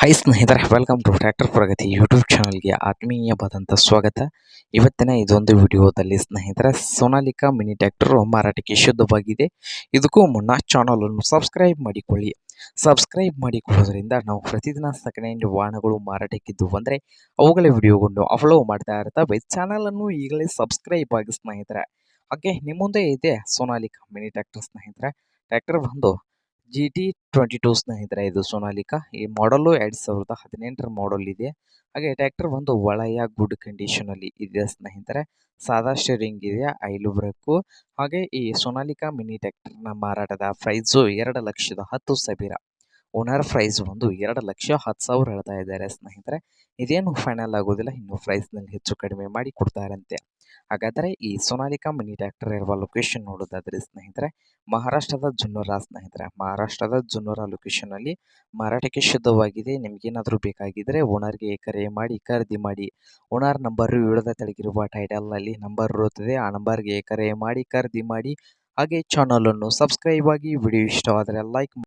Hi ಸ್ನೇಹಿತರೆ welcome to tractor Pragati YouTube ಚಾನಲ್ಗೆ ಆತ್ಮೀಯವಾದಂಥ ಸ್ವಾಗತ. ಇವತ್ತಿನ ಇದೊಂದು ವಿಡಿಯೋದಲ್ಲಿ ಸ್ನೇಹಿತರೆ, ಸೋನಾಲಿಕಾ ಮಿನಿ ಟ್ರ್ಯಾಕ್ಟರ್ ಮಾರಾಟಕ್ಕೆ ಶುದ್ಧವಾಗಿದೆ. ಇದಕ್ಕೂ ಮುನ್ನ ಚಾನಲನ್ನು ಸಬ್ಸ್ಕ್ರೈಬ್ ಮಾಡಿಕೊಳ್ಳಿ. ಸಬ್ಸ್ಕ್ರೈಬ್ ಮಾಡಿಕೊಳ್ಳೋದ್ರಿಂದ ನಾವು ಪ್ರತಿದಿನ ಸೆಕೆಂಡ್ ವಾಹನಗಳು ಮಾರಾಟಕ್ಕಿದ್ದು ಬಂದರೆ ಅವುಗಳ ವಿಡಿಯೋಗಳನ್ನು ಅಪ್ಲೋಡ್ ಮಾಡ್ತಾ ಇರ್ತವೆ. ಚಾನಲನ್ನು ಈಗಲೇ ಸಬ್ಸ್ಕ್ರೈಬ್ ಆಗಿ ಸ್ನೇಹಿತರೆ. ಹಾಗೆ ನಿಮ್ಮ ಮುಂದೆ ಇದೆ ಸೋನಾಲಿಕಾ ಮಿನಿ ಟ್ರ್ಯಾಕ್ಟರ್ ಸ್ನೇಹಿತರೆ. ಟ್ರ್ಯಾಕ್ಟರ್ ಬಂದು ಜಿ ಟಿ ಟ್ವೆಂಟಿ ಟೂ ಸ್ನೇಹಿತರೆ, ಇದು ಸೋನಾಲಿಕಾ. ಈ ಮಾಡಲು ಎರಡು ಸಾವಿರದ ಹದಿನೆಂಟರ ಮಾಡಲ್ ಇದೆ. ಹಾಗೆ ಟ್ರ್ಯಾಕ್ಟರ್ ಒಂದು ಒಳೆಯ ಗುಡ್ ಕಂಡೀಷನಲ್ಲಿ ಇದೆ ಸ್ನೇಹಿತರೆ. ಸಾದಾ ಸ್ಟೇರಿಂಗ್ ಇದೆ, ಐಲು ಬ್ರೇಕು ಹಾಗೆ ಈ ಸೋನಾಲಿಕಾ ಮಿನಿ ಟ್ರ್ಯಾಕ್ಟರ್ನ ಮಾರಾಟದ ಪ್ರೈಸು ಎರಡು ಲಕ್ಷದ ಹತ್ತು ಸಾವಿರ. ಓನರ್ ಪ್ರೈಸ್ ಒಂದು ಎರಡು ಲಕ್ಷ ಹತ್ತು ಸಾವಿರ ಹೇಳ್ತಾ ಇದ್ದಾರೆ ಸ್ನೇಹಿತರೆ. ಇದೇನು ಫೈನಲ್ ಆಗೋದಿಲ್ಲ, ಇನ್ನು ಪ್ರೈಸ್ನಲ್ಲಿ ಹೆಚ್ಚು ಕಡಿಮೆ ಮಾಡಿ ಕೊಡ್ತಾರಂತೆ. ಹಾಗಾದರೆ ಈ ಸೋನಾಲಿಕಾ ಮಿನಿ ಟ್ಯಾಕ್ಟರ್ ಇರುವ ಲೊಕೇಶನ್ ನೋಡೋದಾದ್ರೆ ಸ್ನೇಹಿತರೆ, ಮಹಾರಾಷ್ಟ್ರದ ಜುನ್ನೂರ ಸ್ನೇಹಿತರೆ. ಮಹಾರಾಷ್ಟ್ರದ ಜುನ್ನೂರ ಲೊಕೇಶನಲ್ಲಿ ಮಾರಾಟಕ್ಕೆ ಶುದ್ಧವಾಗಿದೆ. ನಿಮಗೇನಾದರೂ ಬೇಕಾಗಿದ್ದರೆ ಓನರ್ಗೆ ಕರೆ ಮಾಡಿ, ಖರೀದಿ ಮಾಡಿ. ಓನರ್ ನಂಬರು ಇಳಿದ ತೆಳಗಿರುವ ಟೈಟಲ್ನಲ್ಲಿ ನಂಬರ್ ಇರುತ್ತದೆ. ಆ ನಂಬರ್ಗೆ ಕರೆ ಮಾಡಿ, ಖರೀದಿ ಮಾಡಿ. ಹಾಗೆ ಚಾನಲನ್ನು ಸಬ್ಸ್ಕ್ರೈಬ್ ಆಗಿ ವಿಡಿಯೋ ಇಷ್ಟವಾದರೆ ಲೈಕ್